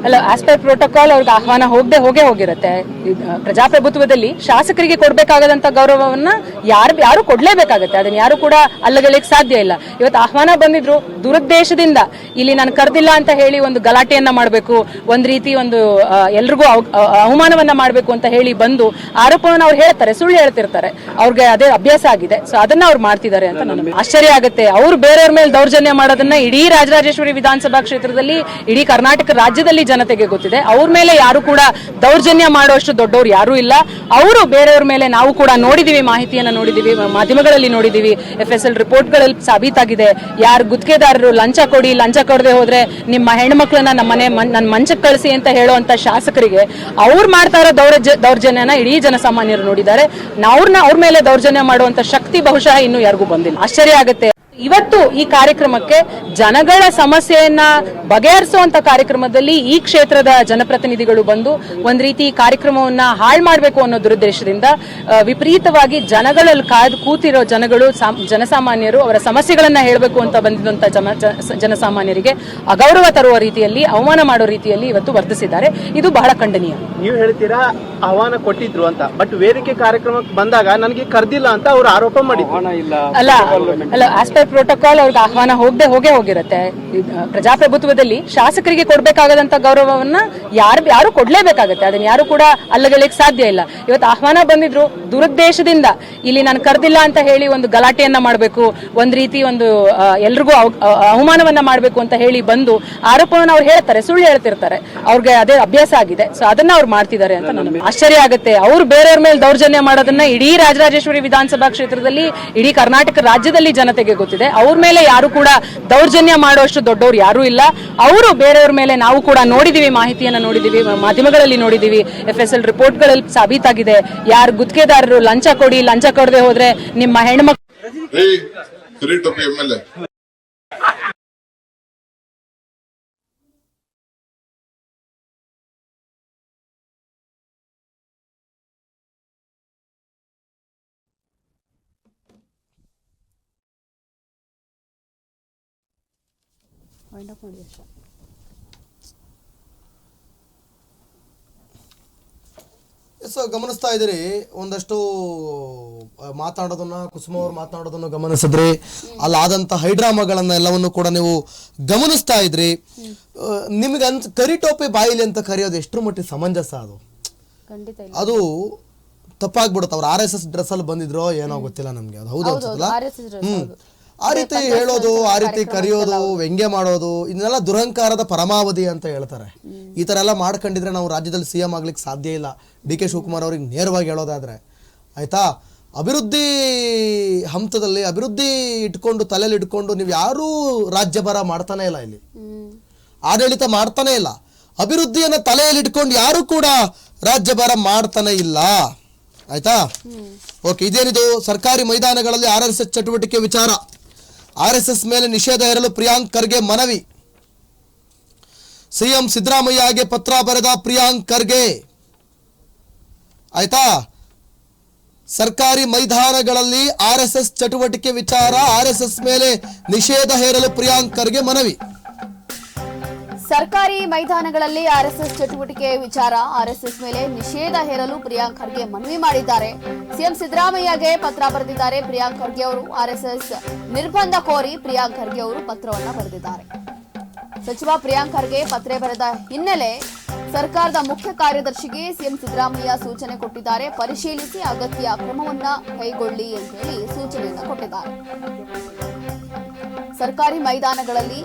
ಅಲ್ಲ ಆಸ್ ಪರ್ ಪ್ರೋಟೋಕಾಲ್ ಅವ್ರಿಗೆ ಆಹ್ವಾನ ಹೋಗದೆ ಹೋಗೇ ಹೋಗಿರುತ್ತೆ. ಪ್ರಜಾಪ್ರಭುತ್ವದಲ್ಲಿ ಶಾಸಕರಿಗೆ ಕೊಡಬೇಕಾಗದಂತ ಗೌರವವನ್ನ ಯಾರು ಯಾರು ಕೊಡ್ಲೇಬೇಕಾಗತ್ತೆ. ಅದನ್ನ ಯಾರು ಕೂಡ ಅಲ್ಲಗಳಿಗೆ ಸಾಧ್ಯ ಇಲ್ಲ. ಇವತ್ತು ಆಹ್ವಾನ ಬಂದಿದ್ರು ದುರುದ್ದೇಶದಿಂದ. ಇಲ್ಲಿ ನಾನು ಕರೆದಿಲ್ಲ ಅಂತ ಹೇಳಿ ಒಂದು ಗಲಾಟೆಯನ್ನ ಮಾಡಬೇಕು ಒಂದ್ ರೀತಿ ಒಂದು ಎಲ್ರಿಗೂ ಅವಮಾನವನ್ನ ಮಾಡಬೇಕು ಅಂತ ಹೇಳಿ ಬಂದು ಆರೋಪವನ್ನು ಅವ್ರು ಹೇಳ್ತಾರೆ ಸುಳ್ಳು ಹೇಳ್ತಿರ್ತಾರೆ. ಅವ್ರಿಗೆ ಅದೇ ಅಭ್ಯಾಸ ಆಗಿದೆ. ಸೊ ಅದನ್ನ ಅವ್ರು ಮಾಡ್ತಿದ್ದಾರೆ ಅಂತ ನನಗೆ ಆಶ್ಚರ್ಯ ಆಗುತ್ತೆ. ಅವ್ರು ಬೇರೆಯವ್ರ ಮೇಲೆ ದೌರ್ಜನ್ಯ ಮಾಡೋದನ್ನ ಇಡೀ ರಾಜರಾಜೇಶ್ವರಿ ವಿಧಾನಸಭಾ ಕ್ಷೇತ್ರದಲ್ಲಿ ಇಡೀ ಕರ್ನಾಟಕ ರಾಜ್ಯದಲ್ಲಿ ಜನತೆಗೆ ಗೊತ್ತಿದೆ. ಅವ್ರ ಮೇಲೆ ಯಾರು ಕೂಡ ದೌರ್ಜನ್ಯ ಮಾಡುವಷ್ಟು ದೊಡ್ಡವ್ರು ಯಾರು ಇಲ್ಲ. ಅವರು ಬೇರೆಯವ್ರ ಮೇಲೆ ನಾವು ಕೂಡ ನೋಡಿದೀವಿ, ಮಾಹಿತಿಯನ್ನ ನೋಡಿದೀವಿ ಮಾಧ್ಯಮಗಳಲ್ಲಿ ನೋಡಿದೀವಿ. ಎಫ್ ಎಸ್ ಎಲ್ ರಿಪೋರ್ಟ್ಗಳಲ್ಲಿ ಸಾಬೀತಾಗಿದೆ. ಯಾರು ಗುತ್ತಿಗೆದಾರರು ಲಂಚ ಕೊಡಿ, ಲಂಚ ಕೊಡದೆ ಹೋದ್ರೆ ನಿಮ್ಮ ಹೆಣ್ಮಕ್ಳನ್ನ ನಮ್ಮ ಮನೆ ನನ್ನ ಮಂಚಕ್ಕೆ ಕಳಿಸಿ ಅಂತ ಹೇಳುವಂತ ಶಾಸಕರಿಗೆ ಅವ್ರು ಮಾಡ್ತಾ ಇರೋ ದೌರ್ಜ, ದೌರ್ಜನ್ಯನ ಇಡೀ ಜನಸಾಮಾನ್ಯರು ನೋಡಿದ್ದಾರೆ. ಅವ್ರನ್ನ ಅವ್ರ ಮೇಲೆ ದೌರ್ಜನ್ಯ ಮಾಡುವಂತ ಶಕ್ತಿ ಬಹುಶಃ ಇನ್ನು ಯಾರಿಗೂ ಬಂದಿಲ್ಲ. ಆಶ್ಚರ್ಯ ಆಗುತ್ತೆ. ಇವತ್ತು ಈ ಕಾರ್ಯಕ್ರಮಕ್ಕೆ ಜನಗಳ ಸಮಸ್ಯೆಯನ್ನ ಬಗೆಹರಿಸುವಂತ ಕಾರ್ಯಕ್ರಮದಲ್ಲಿ ಈ ಕ್ಷೇತ್ರದ ಜನಪ್ರತಿನಿಧಿಗಳು ಬಂದು ಒಂದ್ ರೀತಿ ಈ ಕಾರ್ಯಕ್ರಮವನ್ನ ಹಾಳು ಮಾಡಬೇಕು ಅನ್ನೋ ದುರುದ್ದೇಶದಿಂದ ವಿಪರೀತವಾಗಿ ಜನಗಳಲ್ಲಿ ಕಾಯ್ದು ಕೂತಿರೋ ಜನಗಳು ಸಾಮ್- ಜನಸಾಮಾನ್ಯರು ಅವರ ಸಮಸ್ಯೆಗಳನ್ನ ಹೇಳಬೇಕು ಅಂತ ಬಂದಿದ್ದಂತ ಜನ- ಜನಸಾಮಾನ್ಯರಿಗೆ ಅಗೌರವ ತರುವ ರೀತಿಯಲ್ಲಿ ಅವಮಾನ ಮಾಡೋ ರೀತಿಯಲ್ಲಿ ಇವತ್ತು ವರ್ತಿಸಿದ್ದಾರೆ. ಇದು ಬಹಳ ಖಂಡನೀಯ. ನೀವು ಹೇಳ್ತೀರಾ ಆಹ್ವಾನ ಕೊಟ್ಟಿದ್ರು ಅಂತ ಬಟ್ ವೇದಿಕೆ ಕಾರ್ಯಕ್ರಮಕ್ಕೆ ಬಂದಾಗ ನನಗೆ ಕರ್ದಿಲ್ಲ ಅಂತ ಅವರು ಆರೋಪ ಮಾಡಿದ್ರು. ಅಲ್ಲ ಅಲ್ಲ ಆಸ್ ಪರ್ ಪರ್ ಪ್ರೋಟೋಕಾಲ್ ಅವ್ರಿಗೆ ಆಹ್ವಾನ ಹೋಗದೆ ಹೋಗೇ ಹೋಗಿರುತ್ತೆ. ಪ್ರಜಾಪ್ರಭುತ್ವದಲ್ಲಿ ಶಾಸಕರಿಗೆ ಕೊಡಬೇಕಾಗದಂತ ಗೌರವವನ್ನ ಯಾರು ಯಾರು ಕೊಡ್ಲೇಬೇಕಾಗತ್ತೆ. ಅದನ್ನ ಯಾರು ಕೂಡ ಅಲ್ಲಗಳಿಕ್ ಸಾಧ್ಯ ಇಲ್ಲ. ಇವತ್ತು ಆಹ್ವಾನ ಬಂದಿದ್ರು ದುರುದ್ದೇಶದಿಂದ. ಇಲ್ಲಿ ನಾನು ಕರೆದಿಲ್ಲ ಅಂತ ಹೇಳಿ ಒಂದು ಗಲಾಟೆಯನ್ನ ಮಾಡಬೇಕು ಒಂದ್ ರೀತಿ ಒಂದು ಎಲ್ರಿಗೂ ಅವಮಾನವನ್ನ ಮಾಡಬೇಕು ಅಂತ ಹೇಳಿ ಬಂದು ಆರೋಪವನ್ನ ಅವ್ರು ಹೇಳ್ತಾರೆ ಸುಳ್ಳು ಹೇಳ್ತಿರ್ತಾರೆ. ಅವ್ರಿಗೆ ಅದೇ ಅಭ್ಯಾಸ ಆಗಿದೆ. ಸೊ ಅದನ್ನ ಅವ್ರು ಮಾಡ್ತಿದ್ದಾರೆ ಅಂತ ನನಗೆ ಆಶ್ಚರ್ಯ ಆಗುತ್ತೆ. ಅವ್ರು ಬೇರೆಯವ್ರ ಮೇಲೆ ದೌರ್ಜನ್ಯ ಮಾಡೋದನ್ನ ಇಡೀ ರಾಜರಾಜೇಶ್ವರಿ ವಿಧಾನಸಭಾ ಕ್ಷೇತ್ರದಲ್ಲಿ ಇಡೀ ಕರ್ನಾಟಕ ರಾಜ್ಯದಲ್ಲಿ ಜನತೆಗೆ ಗೊತ್ತಿದೆ. ಅವ್ರ ಮೇಲೆ ಯಾರು ಕೂಡ ದೌರ್ಜನ್ಯ ಮಾಡುವಷ್ಟು ದೊಡ್ಡವ್ರು ಯಾರು ಇಲ್ಲ. ಅವರು ಬೇರೆಯವ್ರ ಮೇಲೆ ನಾವು ಕೂಡ ನೋಡಿದೀವಿ, ಮಾಹಿತಿಯನ್ನ ನೋಡಿದೀವಿ ಮಾಧ್ಯಮಗಳಲ್ಲಿ ನೋಡಿದೀವಿ. ಎಫ್ ಎಸ್ ಎಲ್ ರಿಪೋರ್ಟ್ಗಳಲ್ಲಿ ಸಾಬೀತಾಗಿದೆ. ಯಾರು ಗುತ್ತಿಗೆದಾರರು ಲಂಚ ಕೊಡಿ, ಲಂಚ ಕೊಡದೆ ಹೋದ್ರೆ ನಿಮ್ಮ ಹೆಣ್ಮಕ್ಳು ಏಯ್ ಅಪ್ ಮಾಡಿದೆ ಅಷ್ಟೆ. ಸೊ ಗಮನಿಸ್ತಾ ಇದ್ದೀರಿ ಒಂದಷ್ಟು ಮಾತಾಡೋದನ್ನ ಕುಸುಮ ಅವರು ಮಾತನಾಡೋದನ್ನ ಗಮನಿಸಿದ್ರಿ. ಅಲ್ಲಾದಂಥ ಹೈಡ್ರಾಮಾಗಳನ್ನ ಎಲ್ಲವನ್ನು ಕೂಡ ನೀವು ಗಮನಿಸ್ತಾ ಇದ್ರಿ. ನಿಮ್ಗೆ ಅಂತ ಕರಿಟೋಪಿ ಬಾಯಿಲಿ ಅಂತ ಕರೆಯೋದು ಎಷ್ಟರ ಮಟ್ಟಿಗೆ ಸಮಂಜಸ ಅದು? ಅದು ತಪ್ಪಾಗ್ಬಿಡುತ್ತೆ. ಅವ್ರು ಆರ್ ಎಸ್ ಎಸ್ ಡ್ರೆಸ್ ಅಲ್ಲಿ ಬಂದಿದ್ರೋ ಏನೋ ಗೊತ್ತಿಲ್ಲ ನಮ್ಗೆ. ಅದು ಹೌದು ಹ್ಮ್. ಹೌದು. ಆ ರೀತಿ ಹೇಳೋದು ಆ ರೀತಿ ಕರೆಯೋದು ವ್ಯಂಗ್ಯ ಮಾಡೋದು ಇದನ್ನೆಲ್ಲ ದುರಹಂಕಾರದ ಪರಮಾವಧಿ ಅಂತ ಹೇಳ್ತಾರೆ. ಈ ಥರ ಎಲ್ಲ ಮಾಡ್ಕೊಂಡಿದ್ರೆ ನಾವು ರಾಜ್ಯದಲ್ಲಿ ಸಿ ಎಂ ಆಗ್ಲಿಕ್ಕೆ ಸಾಧ್ಯ ಇಲ್ಲ. ಡಿ ಕೆ ಶಿವಕುಮಾರ್ ಅವ್ರಿಗೆ ನೇರವಾಗಿ ಹೇಳೋದಾದ್ರೆ. ಆಯ್ತಾ? ಅಭಿವೃದ್ಧಿ ಹಂತದಲ್ಲಿ ಅಭಿವೃದ್ಧಿ ಇಟ್ಕೊಂಡು ತಲೆಯಲ್ಲಿ ಇಟ್ಕೊಂಡು ನೀವು ಯಾರೂ ರಾಜ್ಯಭಾರ ಮಾಡ್ತಾನೆ ಇಲ್ಲ ಇಲ್ಲಿ. ಆಡಳಿತ ಮಾಡ್ತಾನೆ ಇಲ್ಲ. ಅಭಿವೃದ್ಧಿಯನ್ನ ತಲೆಯಲ್ಲಿ ಇಟ್ಕೊಂಡು ಯಾರು ಕೂಡ ರಾಜ್ಯಭಾರ ಮಾಡ್ತಾನೆ ಇಲ್ಲ. ಆಯ್ತಾ? ಓಕೆ ಇದೇನಿದು ಸರ್ಕಾರಿ ಮೈದಾನಗಳಲ್ಲಿ ಆರ್ ಎಸ್ ಎಸ್ ಚಟುವಟಿಕೆ ವಿಚಾರ? ಆರ್ ಎಸ್ ಎಸ್ ಮೇಲೆ ನಿಷೇಧ ಹೇರಲು ಪ್ರಿಯಾಂಕ್ ಖರ್ಗೆ ಮನವಿ. ಸಿಎಂ ಸಿದ್ದರಾಮಯ್ಯಗೆ ಪತ್ರ ಬರೆದ ಪ್ರಿಯಾಂಕ್ ಖರ್ಗೆ. ಆಯ್ತಾ? ಸರ್ಕಾರಿ ಮೈದಾನಗಳಲ್ಲಿ ಆರ್ಎಸ್ಎಸ್ ಎಸ್ ಎಸ್ ಚಟುವಟಿಕೆ ವಿಚಾರ ಆರ್ ಎಸ್ ಎಸ್ ಮೇಲೆ ನಿಷೇಧ ಹೇರಲು ಪ್ರಿಯಾಂಕ್ ಖರ್ಗೆ ಮನವಿ. ಸರ್ಕಾರಿ ಮೈದಾನಗಳಲ್ಲಿ ಆರ್ಎಸ್ಎಸ್ ಚಟುವಟಿಕೆ ವಿಚಾರ, ಆರ್ಎಸ್ಎಸ್ ಮೇಲೆ ನಿಷೇಧ ಹೇರಲು ಪ್ರಿಯಾಂಕ್ ಖರ್ಗೆ ಮನವಿ ಮಾಡಿದ್ದಾರೆ. ಸಿಎಂ ಸಿದ್ದರಾಮಯ್ಯಗೆ ಪತ್ರ ಬರೆದಿದ್ದಾರೆ. ಪ್ರಿಯಾಂಕ್ ಖರ್ಗೆ ಅವರು ಆರ್ಎಸ್ಎಸ್ ನಿರ್ಬಂಧ ಕೋರಿ ಪ್ರಿಯಾಂಕ್ ಖರ್ಗೆ ಅವರು ಪತ್ರವನ್ನ ಬರೆದಿದ್ದಾರೆ. ಸಚಿವ ಪ್ರಿಯಾಂಕ್ ಖರ್ಗೆ ಪತ್ರ ಬರೆದ ಹಿನ್ನೆಲೆ ಸರ್ಕಾರದ ಮುಖ್ಯ ಕಾರ್ಯದರ್ಶಿಗೆ ಸಿಎಂ ಸಿದ್ದರಾಮಯ್ಯ ಸೂಚನೆ ಕೊಟ್ಟಿದ್ದಾರೆ. ಪರಿಶೀಲಿಸಿ ಅಗತ್ಯ ಕ್ರಮವನ್ನ ಕೈಗೊಳ್ಳಿ ಎಂದು ಹೇಳಿ ಸೂಚನೆಯನ್ನು ಕೊಟ್ಟಿದ್ದಾರೆ. ಸರ್ಕಾರಿ ಮೈದಾನಗಳಲ್ಲಿ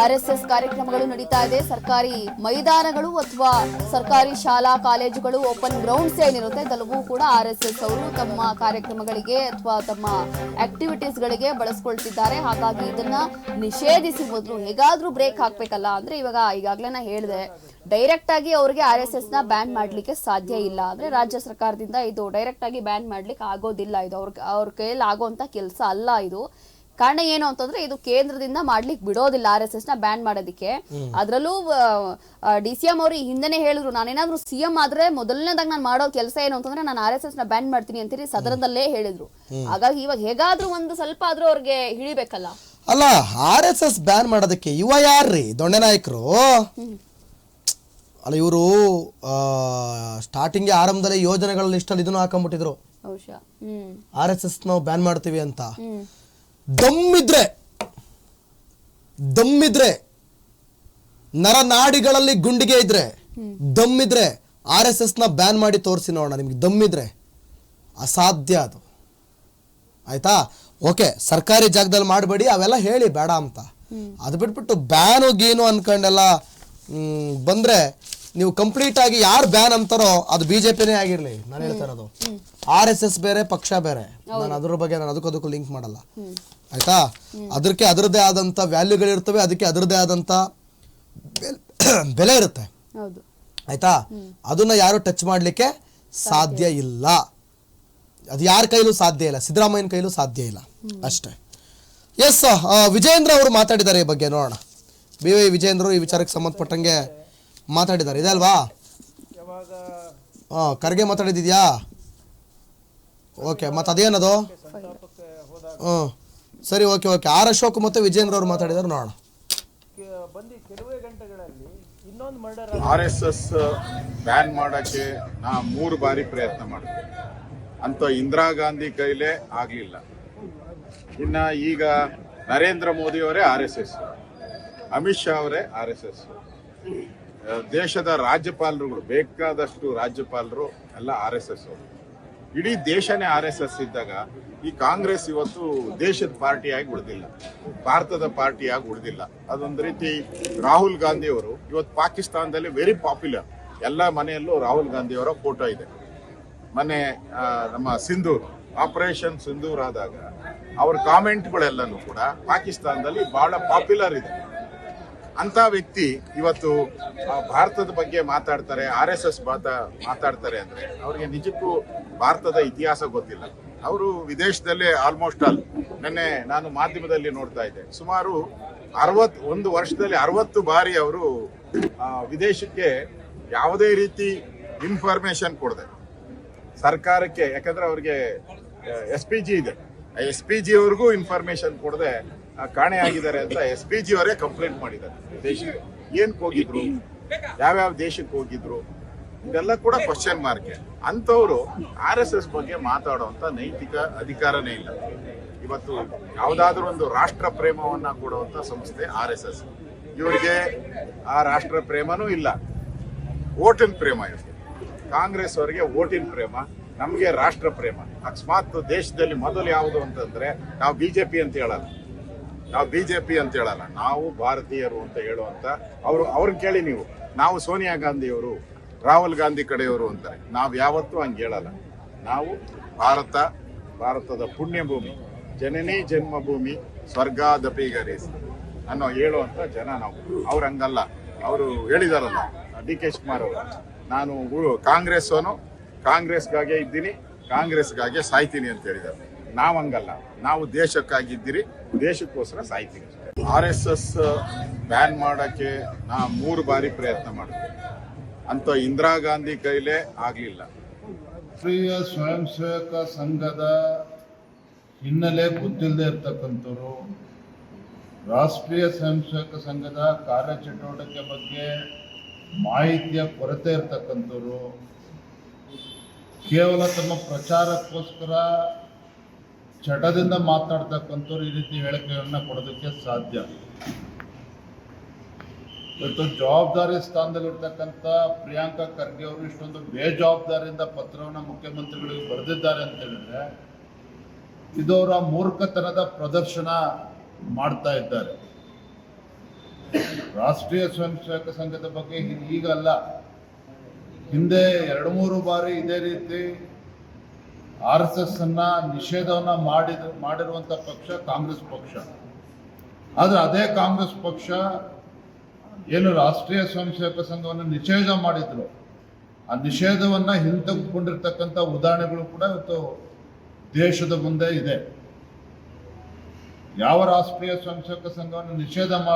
ಆರ್ಎಸ್ಎಸ್ ಕಾರ್ಯಕ್ರಮಗಳು ನಡೀತಾ ಇದೆ. ಸರ್ಕಾರಿ ಮೈದಾನಗಳು ಅಥವಾ ಸರ್ಕಾರಿ ಶಾಲಾ, ಕಾಲೇಜುಗಳು ಓಪನ್ ಗ್ರೌಂಡ್ಸ್ ಏನಿರುತ್ತೆ ಇದೆಲ್ಲವೂ ಕೂಡ ಆರ್ಎಸ್ಎಸ್ ಅವರು ತಮ್ಮ ಕಾರ್ಯಕ್ರಮಗಳಿಗೆ ಅಥವಾ ತಮ್ಮ ಆಕ್ಟಿವಿಟೀಸ್ ಗಳಿಗೆ ಬಳಸ್ಕೊಳ್ತಿದ್ದಾರೆ. ಹಾಗಾಗಿ ಇದನ್ನ ನಿಷೇಧಿಸಿ ಮೊದಲು ಹೇಗಾದ್ರೂ ಬ್ರೇಕ್ ಹಾಕ್ಬೇಕಲ್ಲ ಅಂದ್ರೆ ಇವಾಗ ಈಗಾಗಲೇ ನಾ ಹೇಳಿದೆ. ಡೈರೆಕ್ಟ್ ಆಗಿ ಅವ್ರಿಗೆ ಆರ್ ಎಸ್ ಎಸ್ನ ಬ್ಯಾನ್ ಮಾಡ್ಲಿಕ್ಕೆ ಸಾಧ್ಯ ಇಲ್ಲ ಅಂದ್ರೆ ರಾಜ್ಯ ಸರ್ಕಾರದಿಂದ ಇದು ಡೈರೆಕ್ಟ್ ಆಗಿ ಬ್ಯಾನ್ ಮಾಡ್ಲಿಕ್ಕೆ ಆಗೋದಿಲ್ಲ. ಇದು ಅವ್ರ ಅವ್ರ ಕೈಯಲ್ಲಿ ಆಗೋಂತ ಕೆಲಸ ಅಲ್ಲ ಇದು. ಕಾರಣ ಏನು ಅಂತಂದ್ರೆ ಇದು ಕೇಂದ್ರದಿಂದ ಮಾಡ್ಲಿಕ್ಕೆ ಬಿಡೋದಿಲ್ಲ ಆರ್ ಎಸ್ ಎಸ್ನ ಬ್ಯಾನ್ ಮಾಡೋದಕ್ಕೆ ಅದ್ರಲ್ಲೂ ಡಿ ಸಿ ಎಂ ಅವರು ಹಿಂದೆನೆ ಹೇಳಿದ್ರು ನಾನೇನಾದ್ರೂ ಸಿ ಎಂ ಆದ್ರೆ ಮೊದಲನೇದಾಗ ನಾನು ಮಾಡೋ ಕೆಲಸ ಏನು ಅಂತಂದ್ರೆ ನಾನು ಆರ್ ಎಸ್ ಎಸ್ನ ಬ್ಯಾನ್ ಮಾಡ್ತೀನಿ ಅಂತೇಳಿ ಸದನದಲ್ಲೇ ಹೇಳಿದ್ರು. ಹಾಗಾಗಿ ಇವಾಗ ಹೇಗಾದ್ರೂ ಒಂದು ಸ್ವಲ್ಪ ಆದ್ರೂ ಅವ್ರಿಗೆ ಹಿಡಿಬೇಕಲ್ಲ. ಅಲ್ಲ ಆರ್ ಎಸ್ ಎಸ್ ಬ್ಯಾನ್ ಮಾಡೋದಕ್ಕೆ ಯುವ ಯಾರ್ರಿ? ದೊಣ್ಣೆ ನಾಯಕರು? ಅಲ್ಲ ಇವರು ಸ್ಟಾರ್ಟಿಂಗ್ ಆರಂಭದಲ್ಲಿ ಯೋಜನೆಗಳ ಲಿಸ್ಟಲ್ಲಿ ಇದನ್ನು ಹಾಕೊಂಡ್ಬಿಟ್ಟಿದ್ರು. ಆರ್ ಎಸ್ ಎಸ್ ನಾವು ಬ್ಯಾನ್ ಮಾಡ್ತೀವಿ ಅಂತ. ದಮ್ಮಿದ್ರೆ ದಮ್ಮಿದ್ರೆ ನರನಾಡಿಗಳಲ್ಲಿ ಗುಂಡಿಗೆ ಇದ್ರೆ ದಮ್ಮಿದ್ರೆ ಆರ್ ಎಸ್ ಎಸ್ನ ಬ್ಯಾನ್ ಮಾಡಿ ತೋರಿಸಿ ನೋಡೋಣ ನಿಮ್ಗೆ ದಮ್ಮಿದ್ರೆ. ಅಸಾಧ್ಯ ಅದು. ಆಯ್ತಾ? ಓಕೆ ಸರ್ಕಾರಿ ಜಾಗದಲ್ಲಿ ಮಾಡಬೇಡಿ ಅವೆಲ್ಲ ಹೇಳಿ ಬೇಡ ಅಂತ. ಅದು ಬಿಟ್ಬಿಟ್ಟು ಬ್ಯಾನು ಗೀನು ಅನ್ಕೊಂಡೆಲ್ಲ ಬಂದ್ರೆ ನೀವು ಕಂಪ್ಲೀಟ್ ಆಗಿ ಯಾರು ಬ್ಯಾನ್ ಅಂತಾರೋ ಅದು ಬಿಜೆಪಿನೇ ಆಗಿರ್ಲಿ ನಾನು ಹೇಳ್ತಾ ಇರೋದು. ಆರ್ ಎಸ್ ಎಸ್ ಬೇರೆ ಪಕ್ಷ ಬೇರೆ. ನಾನು ಅದ್ರ ಬಗ್ಗೆ ನಾನು ಅದಕ್ಕೂ ಅದಕ್ಕೂ ಲಿಂಕ್ ಮಾಡಲ್ಲ. ಆಯ್ತಾ? ಅದಕ್ಕೆ ಅದರದೇ ಆದಂತ ವ್ಯಾಲ್ಯೂಗಳಿರ್ತವೆ ಅದಕ್ಕೆ ಅದರದೇ ಆದಂತ ಬೆಲ್- ಇರುತ್ತೆ. ಆಯ್ತಾ? ಅದನ್ನ ಯಾರು ಟಚ್ ಮಾಡ್ಲಿಕ್ಕೆ ಸಾಧ್ಯ ಇಲ್ಲ. ಅದು ಯಾರ ಕೈಲೂ ಸಾಧ್ಯ ಇಲ್ಲ. ಸಿದ್ದರಾಮಯ್ಯನ ಕೈಲೂ ಸಾಧ್ಯ ಇಲ್ಲ. ಅಷ್ಟೇ. ಎಸ್ ವಿಜಯೇಂದ್ರ ಅವರು ಮಾತಾಡಿದ್ದಾರೆ ಈ ಬಗ್ಗೆ ನೋಡೋಣ. ಬಿ ವೈ ವಿಜಯೇಂದ್ರ ಈ ವಿಚಾರಕ್ಕೆ ಸಂಬಂಧಪಟ್ಟಂಗೆ ಮಾತಾಡಿದ್ದಾರೆ. ಇದೆ ಅಲ್ವಾ? ಹಾಂ ಕರ್ಗೆ ಮಾತಾಡಿದ್ಯಾ? ಓಕೆ ಮತ್ತೆ ಅದೇನದು? ಹ್ಞೂ ಸರಿ ಓಕೆ ಓಕೆ. ಆರ್ ಅಶೋಕ್ ಮತ್ತು ವಿಜೇಂದ್ರ ಅವರು ಮಾತಾಡಿದಾರೆ ನೋಡೋಣ. ಆರ್ ಎಸ್ ಎಸ್ ಬ್ಯಾನ್ ಮಾಡಕ್ಕೆ ನಾ ಮೂರು ಬಾರಿ ಪ್ರಯತ್ನ ಮಾಡಿದೆ ಅಂತ ಇಂದಿರಾ ಗಾಂಧಿ ಕೈಲೇ ಆಗ್ಲಿಲ್ಲ. ಇನ್ನ ಈಗ ನರೇಂದ್ರ ಮೋದಿ ಅವರೇ R S S. Amit Shah ಅವರೇ ಆರ್ ಎಸ್ ಎಸ್. ದೇಶದ ರಾಜ್ಯಪಾಲರುಗಳು ಬೇಕಾದಷ್ಟು ರಾಜ್ಯಪಾಲರು ಎಲ್ಲ ಆರ್ ಎಸ್ ಎಸ್ ಅವರು. ಇಡೀ ದೇಶನೇ ಆರ್ ಎಸ್ ಎಸ್ ಇದ್ದಾಗ ಈ ಕಾಂಗ್ರೆಸ್ ಇವತ್ತು ದೇಶದ ಪಾರ್ಟಿಯಾಗಿ ಉಳಿದಿಲ್ಲ. ಭಾರತದ ಪಾರ್ಟಿಯಾಗಿ ಉಳಿದಿಲ್ಲ. ಅದೊಂದು ರೀತಿ ರಾಹುಲ್ ಗಾಂಧಿ ಅವರು ಇವತ್ತು ಪಾಕಿಸ್ತಾನದಲ್ಲಿ ವೆರಿ ಪಾಪ್ಯುಲರ್ ಎಲ್ಲ ಮನೆಯಲ್ಲೂ ರಾಹುಲ್ ಗಾಂಧಿ ಅವರ ಫೋಟೋ ಇದೆ. ಮನೆ ನಮ್ಮ ಸಿಂಧೂರ್ ಆಪರೇಷನ್ ಸಿಂಧೂರ್ ಆದಾಗ ಅವ್ರ ಕಾಮೆಂಟ್ಗಳೆಲ್ಲನೂ ಕೂಡ ಪಾಕಿಸ್ತಾನದಲ್ಲಿ ಬಹಳ ಪಾಪ್ಯುಲರ್ ಇದೆ. ಅಂತ ವ್ಯಕ್ತಿ ಇವತ್ತು ಭಾರತದ ಬಗ್ಗೆ ಮಾತಾಡ್ತಾರೆ ಆರ್ ಎಸ್ ಎಸ್ ಮಾತಾಡ್ತಾರೆ ಅಂದ್ರೆ ಅವ್ರಿಗೆ ನಿಜಕ್ಕೂ ಭಾರತದ ಇತಿಹಾಸ ಗೊತ್ತಿಲ್ಲ. ಅವರು ವಿದೇಶದಲ್ಲೇ ಆಲ್ಮೋಸ್ಟ್ ಆಲ್ ನಿನ್ನೆ ನಾನು ಮಾಧ್ಯಮದಲ್ಲಿ ನೋಡ್ತಾ ಇದ್ದೆ. ಸುಮಾರು ಅರವತ್ ಒಂದು ವರ್ಷದಲ್ಲಿ ಅರವತ್ತು ಬಾರಿ ಅವರು ವಿದೇಶಕ್ಕೆ ಯಾವುದೇ ರೀತಿ ಇನ್ಫಾರ್ಮೇಶನ್ ಕೊಡದೆ. ಸರ್ಕಾರಕ್ಕೆ, ಯಾಕಂದ್ರೆ ಅವ್ರಿಗೆ ಎಸ್ ಪಿ ಜಿ ಇದೆ. ಎಸ್ ಪಿ ಜಿ ಅವ್ರಿಗೂ ಇನ್ಫಾರ್ಮೇಶನ್ ಕೊಡದೆ ಕಾಣೆ ಆಗಿದ್ದಾರೆ ಅಂತ ಎಸ್ ಪಿ ಜಿ ಅವರೇ ಕಂಪ್ಲೇಂಟ್ ಮಾಡಿದ್ದಾರೆ. ದೇಶಕ್ಕೆ. ಏನಕ್ಕೆ ಹೋಗಿದ್ರು? ಯಾವ್ಯಾವ ದೇಶಕ್ಕೆ ಹೋಗಿದ್ರು? ಇದೆಲ್ಲ ಕೂಡ ಕ್ವಶನ್ ಮಾರ್ಕ್ ಅಂತವರು ಆರ್ ಎಸ್ ಎಸ್ ಬಗ್ಗೆ ಮಾತಾಡುವಂತ ನೈತಿಕ ಅಧಿಕಾರನೇ ಇಲ್ಲ. ಇವತ್ತು ಯಾವುದಾದ್ರೂ ಒಂದು ರಾಷ್ಟ್ರ ಪ್ರೇಮವನ್ನ ಕೊಡುವಂತ ಸಂಸ್ಥೆ ಆರ್ ಎಸ್ ಎಸ್ ಇವರಿಗೆ ಆ ರಾಷ್ಟ್ರ ಪ್ರೇಮನೂ ಇಲ್ಲ. ಓಟಿನ ಪ್ರೇಮ ಇರುತ್ತೆ ಕಾಂಗ್ರೆಸ್ ಅವರಿಗೆ ಓಟಿನ ಪ್ರೇಮ, ನಮಗೆ ರಾಷ್ಟ್ರ ಪ್ರೇಮ. ಅಕಸ್ಮಾತ್ ದೇಶದಲ್ಲಿ ಮೊದಲು ಯಾವುದು ಅಂತಂದ್ರೆ ನಾವು ಬಿಜೆಪಿ ಅಂತ ಹೇಳಲ್ಲ. ನಾವು ಬಿಜೆಪಿ ಅಂತ ಹೇಳಲ್ಲ. ನಾವು ಭಾರತೀಯರು ಅಂತ ಹೇಳುವಂತ ಅವರು ಅವ್ರನ್ನ ಕೇಳಿ ನೀವು. ನಾವು ಸೋನಿಯಾ ಗಾಂಧಿಯವರು ರಾಹುಲ್ ಗಾಂಧಿ ಕಡೆಯವರು ಅಂತಾರೆ. ನಾವು ಯಾವತ್ತೂ ಹಂಗೆ ಹೇಳಲ್ಲ. ನಾವು ಭಾರತ, ಭಾರತದ ಪುಣ್ಯಭೂಮಿ, ಜನನಿ ಜನ್ಮಭೂಮಿ, ಸ್ವರ್ಗಾದಪಿ ಗರೀಸ್ ಅನ್ನೋ ಹೇಳುವಂತ ಜನ ನಾವು. ಅವ್ರು ಹಂಗಲ್ಲ. ಅವರು ಹೇಳಿದಾರಲ್ಲ, ಡಿ ಕೆ ಶಿವಕುಮಾರ್ ಅವರು. ನಾನು ಕಾಂಗ್ರೆಸ್ ಅವನು ಕಾಂಗ್ರೆಸ್ಗಾಗೆ ಇದ್ದೀನಿ, ಕಾಂಗ್ರೆಸ್ಗಾಗೆ ಸಾಯ್ತೀನಿ ಅಂತ ಹೇಳಿದ್ದಾರೆ ನಾವು ಹಂಗಲ್ಲ. ನಾವು ದೇಶಕ್ಕಾಗಿದ್ದೀರಿ, ದೇಶಕ್ಕೋಸ್ಕರ ಸಾಯ್ತೀನಿ ಆರ್ ಎಸ್ ಎಸ್ ಬ್ಯಾನ್ ಮಾಡಕ್ಕೆ ನಾ ಮೂರು ಬಾರಿ ಪ್ರಯತ್ನ ಮಾಡಿದೆ ಅಂತ ಇಂದಿರಾ ಗಾಂಧಿ ಕೈಲೇ ಆಗ್ಲಿಲ್ಲ. ರಾಷ್ಟ್ರೀಯ ಸ್ವಯಂ ಸೇವಕ ಸಂಘದ ಹಿನ್ನೆಲೆ ಗೊತ್ತಿಲ್ಲದೆ ಇರ್ತಕ್ಕಂಥವ್ರು, ರಾಷ್ಟ್ರೀಯ ಸ್ವಯಂ ಸೇವಕ ಸಂಘದ ಕಾರ್ಯಚಟುವಟಿಕೆ ಬಗ್ಗೆ ಮಾಹಿತಿಯ ಕೊರತೆ ಇರ್ತಕ್ಕಂಥವ್ರು, ಕೇವಲ ತಮ್ಮ ಪ್ರಚಾರಕ್ಕೋಸ್ಕರ ಚಟದಿಂದ ಮಾತಾಡ್ತಕ್ಕಂಥವ್ರು ಈ ರೀತಿ ಹೇಳಿಕೆಗಳನ್ನ ಕೊಡೋದಕ್ಕೆ ಸಾಧ್ಯ. ಇವತ್ತು ಜವಾಬ್ದಾರಿ ಸ್ಥಾನದಲ್ಲಿರ್ತಕ್ಕಂಥ ಪ್ರಿಯಾಂಕಾ ಖರ್ಗೆ ಅವರು ಇಷ್ಟೊಂದು ಬೇಜವಾಬ್ದಾರಿಯಿಂದ ಪತ್ರವನ್ನು ಮುಖ್ಯಮಂತ್ರಿಗಳಿಗೆ ಬರೆದಿದ್ದಾರೆ ಅಂತ ಹೇಳಿದ್ರೆ ಇದು ಅವರ ಮೂರ್ಖತನದ ಪ್ರದರ್ಶನ ಮಾಡ್ತಾ ಇದ್ದಾರೆ. ರಾಷ್ಟ್ರೀಯ ಸ್ವಯಂ ಸೇವಕ ಸಂಘದ ಬಗ್ಗೆ ಈಗಲ್ಲ ಹಿಂದೆ ಎರಡು ಮೂರು ಬಾರಿ ಇದೇ ರೀತಿ ಆರ್ ಎಸ್ ಎಸ್ ಅನ್ನ ನಿಷೇಧವನ್ನ ಮಾಡಿದ ಮಾಡಿರುವಂತ ಪಕ್ಷ ಕಾಂಗ್ರೆಸ್ ಪಕ್ಷ. ಆದ್ರೆ ಅದೇ ಕಾಂಗ್ರೆಸ್ ಪಕ್ಷ ಏನು ರಾಷ್ಟ್ರೀಯ ಸ್ವಯಂ ಸೇವಕ ಸಂಘವನ್ನು ನಿಷೇಧ ಮಾಡಿದ್ರು. ಆ ನಿಷೇಧವನ್ನ ಹಿಂತೆಗೆದುಕೊಂಡಿರ್ತಕ್ಕಂಥ ಉದಾಹರಣೆಗಳು ಕೂಡ ಇವತ್ತು ದೇಶದ ಮುಂದೆ ಇದೆ. ಯಾವ ರಾಷ್ಟ್ರೀಯ ಸ್ವಯಂ ಸೇವಕ ಸಂಘವನ್ನು ನಿಷೇಧ ಮಾ